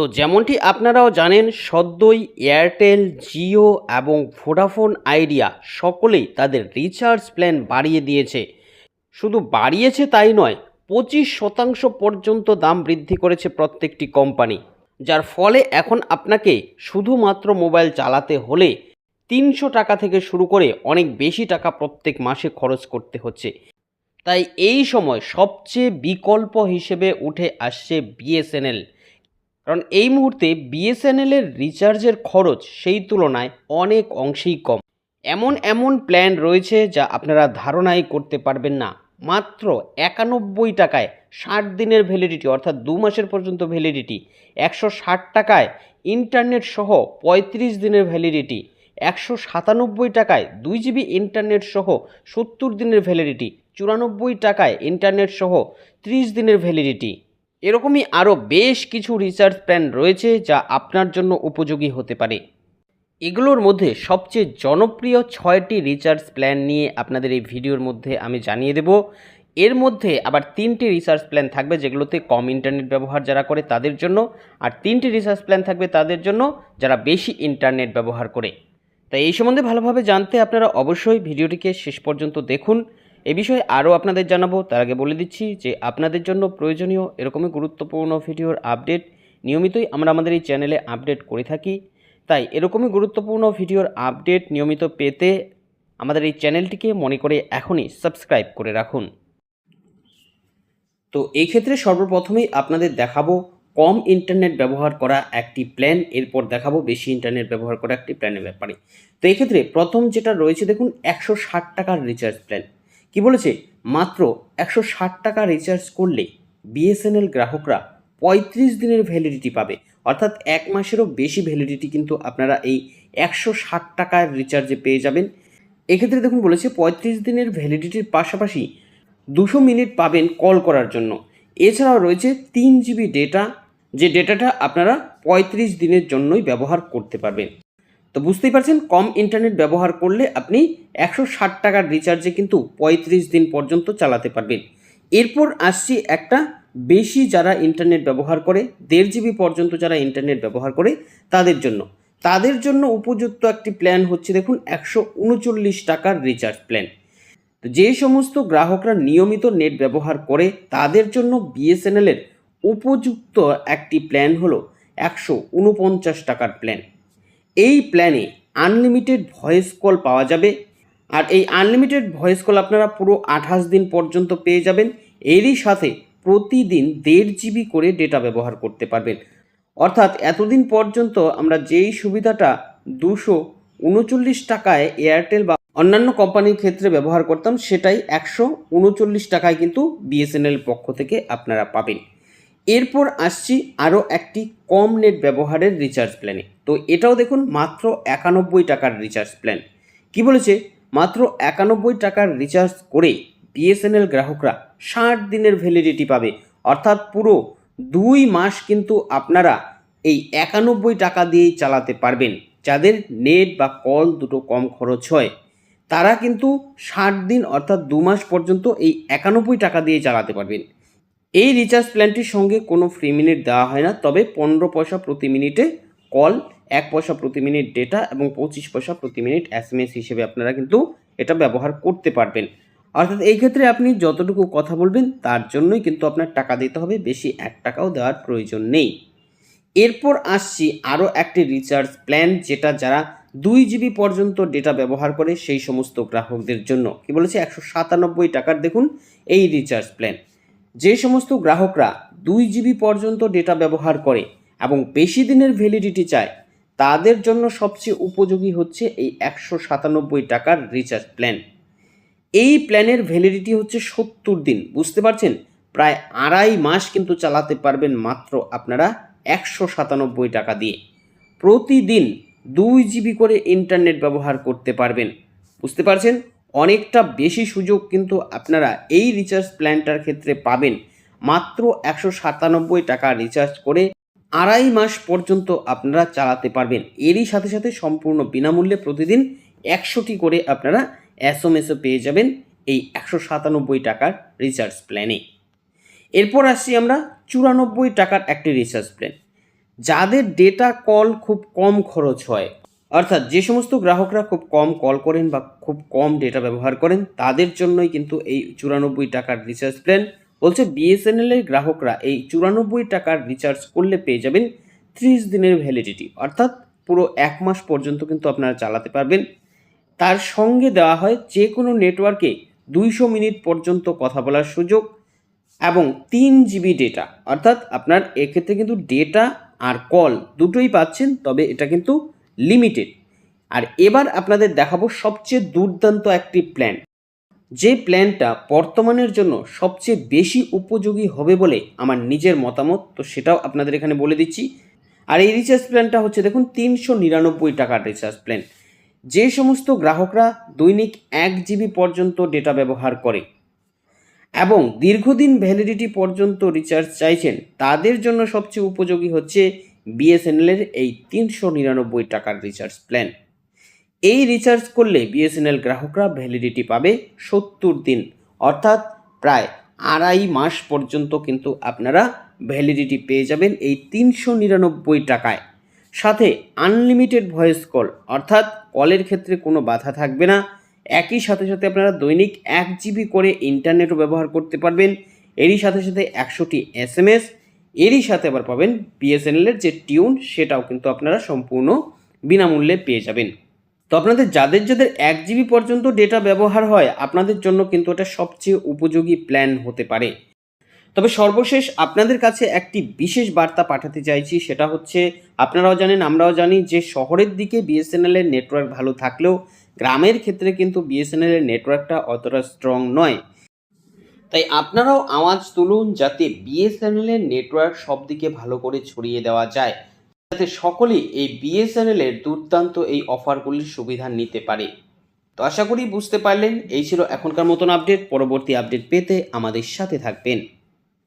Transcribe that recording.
তো যেমনটি আপনারাও জানেন, সদ্যই এয়ারটেল, জিও এবং ভোডাফোন আইডিয়া সকলেই তাদের রিচার্জ প্ল্যান বাড়িয়ে দিয়েছে। শুধু বাড়িয়েছে তাই নয়, পঁচিশ শতাংশ পর্যন্ত দাম বৃদ্ধি করেছে প্রত্যেকটি কোম্পানি। যার ফলে এখন আপনাকে শুধুমাত্র মোবাইল চালাতে হলে তিনশো টাকা থেকে শুরু করে অনেক বেশি টাকা প্রত্যেক মাসে খরচ করতে হচ্ছে। তাই এই সময় সবচেয়ে বিকল্প হিসেবে উঠে আসছে বিএসএনএল। কারণ এই মুহূর্তে বিএসএনএলের রিচার্জের খরচ সেই তুলনায় অনেক অংশেই কম। এমন এমন প্ল্যান রয়েছে যা আপনারা ধারণাই করতে পারবেন না। মাত্র একানব্বই টাকায় ষাট দিনের ভ্যালিডিটি অর্থাৎ দু মাসের পর্যন্ত ভ্যালিডিটি একশো ষাট টাকায় ইন্টারনেট সহ পঁয়ত্রিশ দিনের ভ্যালিডিটি একশো সাতানব্বই টাকায় দুই জিবি ইন্টারনেট সহ সত্তর দিনের ভ্যালিডিটি চুরানব্বই টাকায় ইন্টারনেট সহ ত্রিশ দিনের ভ্যালিডিটি এরকমই আরও বেশ কিছু রিসার্চ প্ল্যান রয়েছে যা আপনার জন্য উপযোগী হতে পারে। এগুলোর মধ্যে সবচেয়ে জনপ্রিয় ছয়টি রিচার্জ প্ল্যান নিয়ে আপনাদের এই ভিডিওর মধ্যে আমি জানিয়ে দেব। এর মধ্যে আবার তিনটি রিসার্চ প্ল্যান থাকবে যেগুলোতে কম ইন্টারনেট ব্যবহার যারা করে তাদের জন্য, আর তিনটি রিসার্চ প্ল্যান থাকবে তাদের জন্য যারা বেশি ইন্টারনেট ব্যবহার করে। তাই এই সম্বন্ধে ভালোভাবে জানতে আপনারা অবশ্যই ভিডিওটিকে শেষ পর্যন্ত দেখুন। এ বিষয়ে আরও আপনাদের জানাব। তার আগে বলে দিচ্ছি যে আপনাদের জন্য প্রয়োজনীয় এরকমই গুরুত্বপূর্ণ ভিডিওর আপডেট নিয়মিতই আমরা আমাদের এই চ্যানেলে আপডেট করে থাকি। তাই এরকমই গুরুত্বপূর্ণ ভিডিওর আপডেট নিয়মিত পেতে আমাদের এই চ্যানেলটিকে মনে করে এখনই সাবস্ক্রাইব করে রাখুন। তো এই ক্ষেত্রে সর্বপ্রথমেই আপনাদের দেখাবো, কম ইন্টারনেট ব্যবহার করা একটি প্ল্যান, এরপর দেখাবো বেশি ইন্টারনেট ব্যবহার করা একটি প্ল্যানের ব্যাপারে। তো এই ক্ষেত্রে প্রথম যেটা রয়েছে, দেখুন, একশো ষাট টাকার রিচার্জ প্ল্যান। কি বলেছে? মাত্র একশো ষাট টাকা রিচার্জ করলে বিএসএনএল গ্রাহকরা পঁয়ত্রিশ দিনের ভ্যালিডিটি পাবে। অর্থাৎ এক মাসেরও বেশি ভ্যালিডিটি কিন্তু আপনারা এই একশো ষাট টাকার রিচার্জে পেয়ে যাবেন। এক্ষেত্রে দেখুন বলেছে, পঁয়ত্রিশ দিনের ভ্যালিডিটির পাশাপাশি দুশো মিনিট পাবেন কল করার জন্য। এছাড়াও রয়েছে তিন জিবি ডেটা যে ডেটাটা আপনারা পঁয়ত্রিশ দিনের জন্যই ব্যবহার করতে পারবেন। তো বুঝতেই পারছেন, কম ইন্টারনেট ব্যবহার করলে আপনি একশো ষাট টাকার রিচার্জে কিন্তু পঁয়ত্রিশ দিন পর্যন্ত চালাতে পারবেন। এরপর আসছি একটা বেশি যারা ইন্টারনেট ব্যবহার করে, দেড় জিবি পর্যন্ত যারা ইন্টারনেট ব্যবহার করে, তাদের জন্য। তাদের জন্য উপযুক্ত একটি প্ল্যান হচ্ছে দেখুন, একশো উনচল্লিশ টাকার রিচার্জ প্ল্যান তো যে সমস্ত গ্রাহকরা নিয়মিত নেট ব্যবহার করে, তাদের জন্য বিএসএনএলের উপযুক্ত একটি প্ল্যান হলো একশো উনপঞ্চাশ টাকার প্ল্যান এই প্ল্যানে আনলিমিটেড ভয়েস কল পাওয়া যাবে। আর এই আনলিমিটেড ভয়েস কল আপনারা পুরো আঠাশ দিন পর্যন্ত পেয়ে যাবেন। এরই সাথে প্রতিদিন দেড় জিবি করে ডেটা ব্যবহার করতে পারবেন। অর্থাৎ এতদিন পর্যন্ত আমরা যেই সুবিধাটা দুশো উনচল্লিশ টাকায় এয়ারটেল বা অন্যান্য কোম্পানির ক্ষেত্রে ব্যবহার করতাম, সেটাই একশো উনচল্লিশ টাকায় কিন্তু বিএসএনএল পক্ষ থেকে আপনারা পাবেন। এরপর আসছি আরও একটি কম নেট ব্যবহারের রিচার্জ প্ল্যানে তো এটাও দেখুন মাত্র একানব্বই টাকার রিচার্জ প্ল্যান কি বলেছে? মাত্র একানব্বই টাকার রিচার্জ করে বিএসএনএল গ্রাহকরা ষাট দিনের ভ্যালিডিটি পাবে। অর্থাৎ পুরো দুই মাস কিন্তু আপনারা এই একানব্বই টাকা দিয়েই চালাতে পারবেন, যাদের নেট বা কল দুটো কম খরচ হয়। তারা কিন্তু ষাট দিন অর্থাৎ দু মাস পর্যন্ত এই একানব্বই টাকা দিয়ে চালাতে পারবেন। এই রিচার্জ প্ল্যানটির সঙ্গে কোনো ফ্রি মিনিট দেওয়া হয় না, তবে পনেরো পয়সা প্রতি মিনিটে কল এক পয়সা প্রতি মিনিট ডেটা এবং পঁচিশ পয়সা প্রতি মিনিট এস এম এস হিসেবে আপনারা কিন্তু এটা ব্যবহার করতে পারবেন। অর্থাৎ এই ক্ষেত্রে আপনি যতটুকু কথা বলবেন, তার জন্যই কিন্তু আপনার টাকা দিতে হবে, বেশি এক টাকাও দেওয়ার প্রয়োজন নেই। এরপর আসছি আরও একটি রিচার্জ প্ল্যান যেটা যারা দুই জিবি পর্যন্ত ডেটা ব্যবহার করে সেই সমস্ত গ্রাহকদের জন্য। কি বলেছে? একশো সাতানব্বই টাকার দেখুন এই রিচার্জ প্ল্যান যে সমস্ত গ্রাহকরা দুই জিবি পর্যন্ত ডেটা ব্যবহার করে এবং বেশি দিনের ভ্যালিডিটি চায় তাদের জন্য সবচেয়ে উপযোগী হচ্ছে এই একশো সাতানব্বই টাকার রিচার্জ প্ল্যান এই প্ল্যানের ভ্যালিডিটি হচ্ছে সত্তর দিন, বুঝতে পারছেন? প্রায় আড়াই মাস কিন্তু চালাতে পারবেন মাত্র আপনারা একশো সাতানব্বই টাকা দিয়ে। প্রতিদিন দুই জিবি করে ইন্টারনেট ব্যবহার করতে পারবেন, বুঝতে পারছেন? অনেকটা বেশি সুযোগ কিন্তু আপনারা এই রিচার্জ প্ল্যানটার ক্ষেত্রে পাবেন। মাত্র একশো সাতানব্বই টাকা রিচার্জ করে আড়াই মাস পর্যন্ত আপনারা চালাতে পারবেন। এরই সাথে সাথে সম্পূর্ণ বিনামূল্যে প্রতিদিন একশোটি করে আপনারা এস এম এসও পেয়ে যাবেন এই একশো সাতানব্বই টাকার রিচার্জ প্ল্যানে। এরপর আসছি আমরা চুরানব্বই টাকার একটি রিচার্জ প্ল্যান। যাদের ডেটা কল খুব কম খরচ হয়, অর্থাৎ যে সমস্ত গ্রাহকরা খুব কম কল করেন বা খুব কম ডেটা ব্যবহার করেন, তাদের জন্যই কিন্তু এই চুরানব্বই টাকার রিচার্জ প্ল্যান বলছে এর গ্রাহকরা এই চুরানব্বই টাকার রিচার্জ করলে পেয়ে যাবেন ত্রিশ দিনের ভ্যালিডিটি অর্থাৎ পুরো এক মাস পর্যন্ত কিন্তু আপনারা চালাতে পারবেন। তার সঙ্গে দেওয়া হয় যে কোনো নেটওয়ার্কে দুইশো মিনিট পর্যন্ত কথা বলার সুযোগ এবং তিন জিবি ডেটা অর্থাৎ আপনার এক্ষেত্রে কিন্তু ডেটা আর কল দুটোই পাচ্ছেন, তবে এটা কিন্তু লিমিটেড আর এবার আপনাদের দেখাবো সবচেয়ে দুর্দান্ত একটি প্ল্যান যে প্ল্যানটা বর্তমানের জন্য সবচেয়ে বেশি উপযোগী হবে বলে আমার নিজের মতামত, তো সেটাও আপনাদের এখানে বলে দিচ্ছি। আর এই রিচার্জ প্ল্যানটা হচ্ছে দেখুন তিনশো নিরানব্বই টাকার রিচার্জ প্ল্যান যে সমস্ত গ্রাহকরা দৈনিক এক জিবি পর্যন্ত ডেটা ব্যবহার করে এবং দীর্ঘদিন ভ্যালিডিটি পর্যন্ত রিচার্জ চাইছেন, তাদের জন্য সবচেয়ে উপযোগী হচ্ছে বিএসএনএলের এই তিনশো নিরানব্বই টাকার রিচার্জ প্ল্যান এই রিচার্জ করলে বিএসএনএল গ্রাহকরা ভ্যালিডিটি পাবে সত্তর দিন, অর্থাৎ প্রায় আড়াই মাস পর্যন্ত কিন্তু আপনারা ভ্যালিডিটি পেয়ে যাবেন এই তিনশো নিরানব্বই টাকায়। সাথে আনলিমিটেড ভয়েস কল অর্থাৎ কলের ক্ষেত্রে কোনো বাধা থাকবে না। একই সাথে সাথে আপনারা দৈনিক এক জিবি করে ইন্টারনেটও ব্যবহার করতে পারবেন। এরই সাথে সাথে একশোটি এস এম এস এরই সাথে আবার পাবেন বিএসএনএলের যে টিউন সেটাও কিন্তু আপনারা সম্পূর্ণ বিনামূল্যে পেয়ে যাবেন। তো আপনাদের যাদের যাদের এক জিবি পর্যন্ত ডেটা ব্যবহার হয়, আপনাদের জন্য কিন্তু এটা সবচেয়ে উপযোগী প্ল্যান হতে পারে। তবে সর্বশেষ আপনাদের কাছে একটি বিশেষ বার্তা পাঠাতে চাইছি, সেটা হচ্ছে আপনারাও জানেন, আমরাও জানি যে শহরের দিকে বিএসএনএল এর নেটওয়ার্ক ভালো থাকলেও গ্রামের ক্ষেত্রে কিন্তু বিএসএনএল এর নেটওয়ার্কটা অতটা স্ট্রং নয়। তাই আপনারাও আওয়াজ তুলুন যাতে বিএসএনএল এর নেটওয়ার্ক সব দিকে ভালো করে ছড়িয়ে দেওয়া যায়। যাতে সকলেই এই বিএসএনএল এর দুর্দান্ত এই অফারগুলির সুবিধা নিতে পারে। তো আশা করি বুঝতে পারলেন, এই ছিল এখনকার মতন আপডেট। পরবর্তী আপডেট পেতে আমাদের সাথে থাকবেন।